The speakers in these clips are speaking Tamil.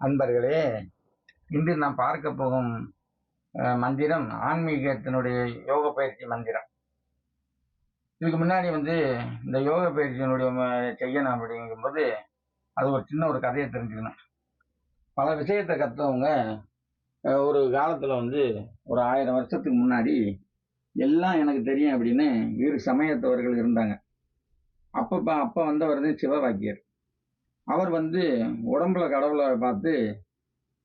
அன்பர்களே இன்று நாம் பார்க்க போகும் மந்திரம் ஆன்மீகத்தினுடைய யோக பயிற்சி மந்திரம். இதுக்கு முன்னாடி வந்து இந்த யோக பயிற்சியினுடைய செய்யணும் அப்படிங்கும்போது அது ஒரு சின்ன ஒரு கதையை தெரிஞ்சுக்கணும். பல விஷயத்தை கற்றவங்க ஒரு காலத்தில் வந்து ஒரு ஆயிரம் வருஷத்துக்கு முன்னாடி எல்லாம் எனக்கு தெரியும் அப்படின்னு இரு சமயத்தவர்கள் இருந்தாங்க. அப்போ அப்போ வந்தவர் தான் சிவவாக்கியர் அவர் வந்து உடம்புல கடவுளை பார்த்து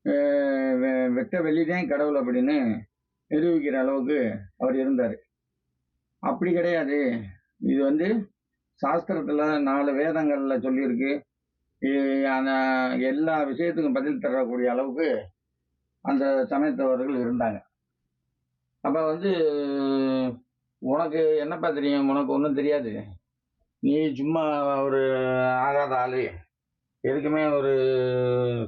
வெ- வெட்ட வெளிதான் கடவுள் அப்படின்னு நிரூபிக்கிற அளவுக்கு அவர் இருந்தார். அப்படி கிடையாது. இது வந்து சாஸ்திரத்தில் நாலு வேதங்களில் சொல்லியிருக்கு. அந்த எல்லா விஷயத்துக்கும் பதில் தரக்கூடிய அளவுக்கு அந்த சமயத்தவர்கள் இருந்தாங்க. அப்போ வந்து உனக்கு என்னப்பா தெரியும்? உனக்கு ஒன்றும் தெரியாது. நீ சும்மா ஒரு ஆகாத ஆளு. எதுக்குமே ஒரு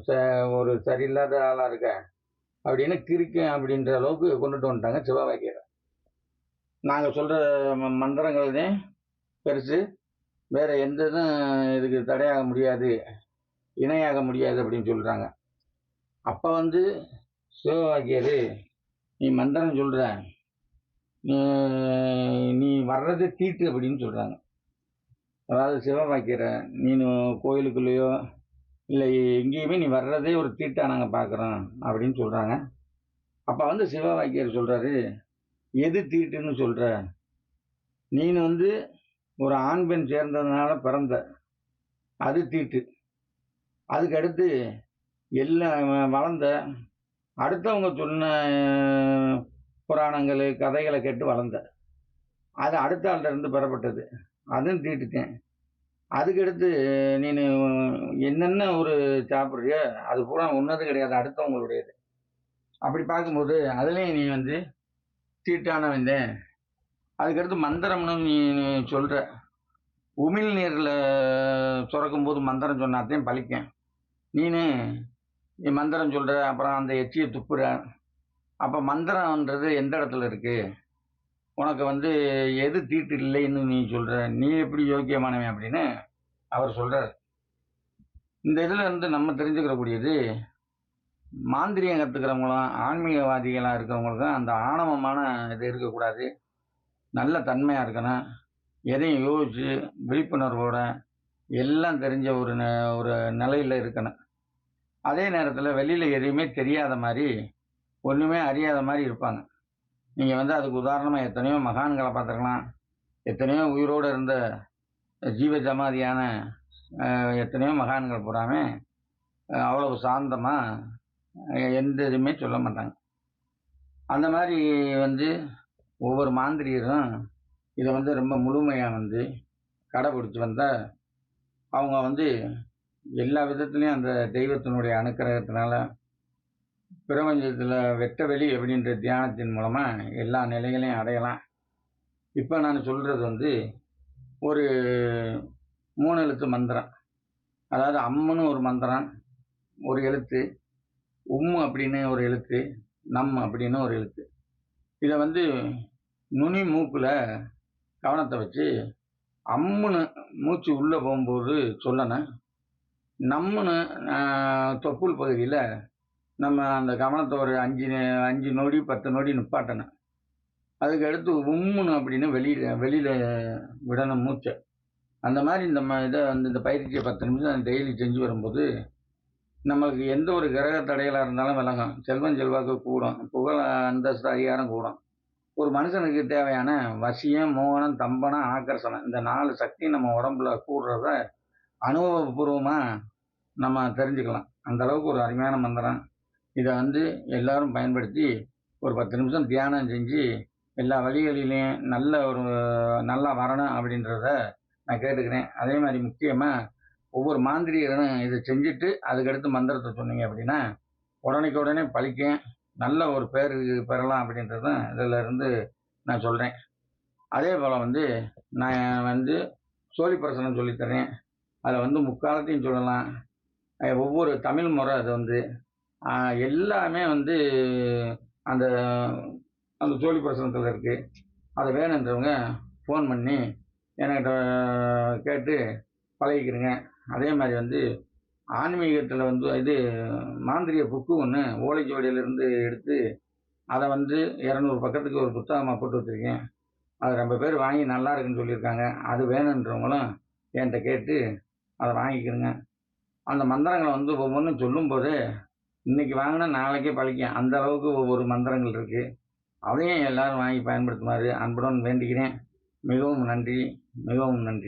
ச ஒரு சரியில்லாத ஆளாக இருக்க. அப்படின்னு கிறுக்கேன் அப்படின்ற அளவுக்கு கொண்டுட்டு வந்துட்டாங்க சிவவாக்கியரை நாங்கள் சொல்கிற மந்திரங்களே பெருசு. வேறு எந்த இதுவும் இதுக்கு தடையாக முடியாது. இணையாக முடியாது அப்படின்னு சொல்கிறாங்க அப்போ வந்து சிவவாக்கியர் நீ மந்திரம் சொல்கிற நீ நீ வர்றது தீட்டு அப்படின்னு சொல்கிறாங்க அதாவது சிவவாக்கியரை நீ கோயிலுக்குள்ளேயோ இல்லை எங்கேயுமே நீ வர்றதே ஒரு தீட்டாக நாங்கள் பார்க்குறோம் அப்படின்னு சொல்கிறாங்க அப்போ வந்து சிவவாக்கியர் சொல்கிறாரு எது தீட்டுன்னு சொல்கிற நீனு வந்து ஒரு ஆண் பெண் சேர்ந்ததுனால பிறந்த. அது தீட்டு. அதுக்கடுத்து எல்லாம் வளர்ந்த அடுத்தவங்க சொன்ன புராணங்கள் கதைகளை கேட்டு வளர்ந்த. அது அடுத்த ஆள்கிட்ட இருந்து பெறப்பட்டது. அதுவும் தீட்டுட்டேன் அதுக்கடுத்து நீ என்னென்ன ஒரு சாப்பிட்றியோ அது பூரா உன்னது கிடையாது அடுத்தவங்களுடையது. அப்படி பார்க்கும்போது அதுலேயும் நீ வந்து தீட்டான வந்தேன். அதுக்கடுத்து மந்திரம்னு நீ சொல்கிற உமிழ் நீரில் சுரக்கும் போது மந்திரம் சொன்னாத்தையும் பழிக்கும் நீனு நீ மந்திரம் சொல்கிற அப்புறம் அந்த எச்சியை துப்புற. அப்போ மந்திரம்ன்றது எந்த இடத்துல இருக்குது உனக்கு வந்து எது தீட்டு இல்லைன்னு நீ சொல்கிற நீ எப்படி யோக்கியமானவன் அப்படின்னு அவர் சொல்கிறார் இந்த இதில் இருந்து நம்ம தெரிஞ்சுக்கிறக்கூடியது மாந்திரியம் கற்றுக்கிறவங்களும் ஆன்மீகவாதிகளாக இருக்கிறவங்களுக்கும் அந்த ஆணவமான இது இருக்கக்கூடாது. நல்ல தன்மையாக இருக்கணும். எதையும் யோசிச்சு விழிப்புணர்வோட எல்லாம் தெரிஞ்ச ஒரு ந- ஒரு நிலையில் இருக்கணும். அதே நேரத்தில் வெளியில் எதையுமே தெரியாத மாதிரி ஒன்றுமே அறியாத மாதிரி இருப்பாங்க. நீங்கள் வந்து அதுக்கு உதாரணமாக எத்தனையோ மகான்களை பார்த்துருக்கலாம். எத்தனையோ உயிரோடு இருந்த ஜீவ ஜமாதியான எத்தனையோ மகான்கள் பூராமே அவ்வளவு சாந்தமாக எந்த இதுவுமே சொல்ல மாட்டாங்க. அந்த மாதிரி வந்து ஒவ்வொரு மாந்திரியரும் இதை வந்து ரொம்ப முழுமையாக வந்து கடைபிடிச்சி வந்தால் அவங்க வந்து எல்லா விதத்துலேயும் அந்த தெய்வத்தினுடைய அனுக்கிரகத்தினால பிரபஞ்சத்தில் வெட்ட வெளி அப்படின்ற தியானத்தின் மூலமாக எல்லா நிலைகளையும் அடையலாம். இப்போ நான் சொல்கிறது வந்து ஒரு மூணு எழுத்து மந்திரம். அதாவது அம்முன்னு ஒரு மந்திரம் ஒரு எழுத்து உம்மு அப்படின்னு ஒரு எழுத்து நம் அப்படின்னு ஒரு எழுத்து. இதை வந்து நுனி மூக்கில் கவனத்தை வச்சு அம்முன்னு மூச்சு உள்ளே போகும்போது சொல்லணும். நம்முன்னு தொப்புள் பகுதியில் நம்ம அந்த கவனத்தை ஒரு அஞ்சு அஞ்சு நொடி பத்து நொடி நிப்பாட்டணும். அதுக்கு அடுத்து உம்முன்னு அப்படின்னு வெளியில் வெளியில் விடணும் மூச்சை. அந்த மாதிரி இந்த ம இதை வந்து இந்த பயிற்சியை பத்து நிமிஷம் டெய்லி செஞ்சு வரும்போது நம்மளுக்கு எந்த ஒரு கிரக தடைகளாக இருந்தாலும் விளங்கும் செல்வம் செல்வாக்கு கூடும். புகழ் அந்தஸ்து அதிகாரம் கூடும். ஒரு மனுஷனுக்கு தேவையான வசியம் மோகனம் தம்பனம் ஆக்கர்ஷணம் இந்த நாலு சக்தி நம்ம உடம்புல கூடுறத அனுபவபூர்வமாக நம்ம தெரிஞ்சுக்கலாம். அந்த அளவுக்கு ஒரு அருமையான மந்திரம். இதை வந்து எல்லாரும் பயன்படுத்தி ஒரு பத்து நிமிஷம் தியானம் செஞ்சு எல்லா வழிகளிலையும் நல்ல ஒரு நல்லா வரணும் அப்படின்றத நான் கேட்டுக்கிறேன். அதே மாதிரி முக்கியமாக ஒவ்வொரு மாந்திரிகரும் இதை செஞ்சுட்டு அதுக்கடுத்து மந்திரத்தை சொன்னீங்க அப்படின்னா உடனேக்கு உடனே பழிக்கும். நல்ல ஒரு பேர் பெறலாம் அப்படின்றதும் இதில் இருந்து நான் சொல்கிறேன் அதே போல் வந்து நான் வந்து சோழி பிரசனம் சொல்லித்தரேன் அதில் வந்து முக்காலத்தையும் சொல்லலாம். ஒவ்வொரு தமிழ் முறை அது வந்து எல்லாமே வந்து அந்த அந்த ஜோலி பிரசனத்தில் இருக்குது அதை வேணுன்றவங்க ஃபோன் பண்ணி என்கிட்ட கேட்டு பழகிக்கிறேங்க அதே மாதிரி வந்து ஆன்மீகத்தில் வந்து இது மாந்திரிய புக்கு ஒன்று ஓலைச்சுவடியிலேருந்து எடுத்து அதை வந்து இரநூறு பக்கத்துக்கு ஒரு புத்தகமாக போட்டு வச்சுருக்கேன். அது ரொம்ப பேர் வாங்கி நல்லா இருக்குன்னு சொல்லியிருக்காங்க. அது வேணுன்றவங்களும் என்கிட்ட கேட்டு அதை வாங்கிக்கிறேங்க அந்த மந்திரங்களை வந்து ஒவ்வொன்றும் சொல்லும்போது இன்னைக்கு வாங்கினா நாளைக்கே பழிக்கும். அந்த அளவுக்கு ஒவ்வொரு மந்திரங்கள் இருக்குது அதையும் எல்லாரும் வாங்கி பயன்படுத்துமாறு அன்புடன் வேண்டிக்கிறேன். மிகவும் நன்றி. மிகவும் நன்றி.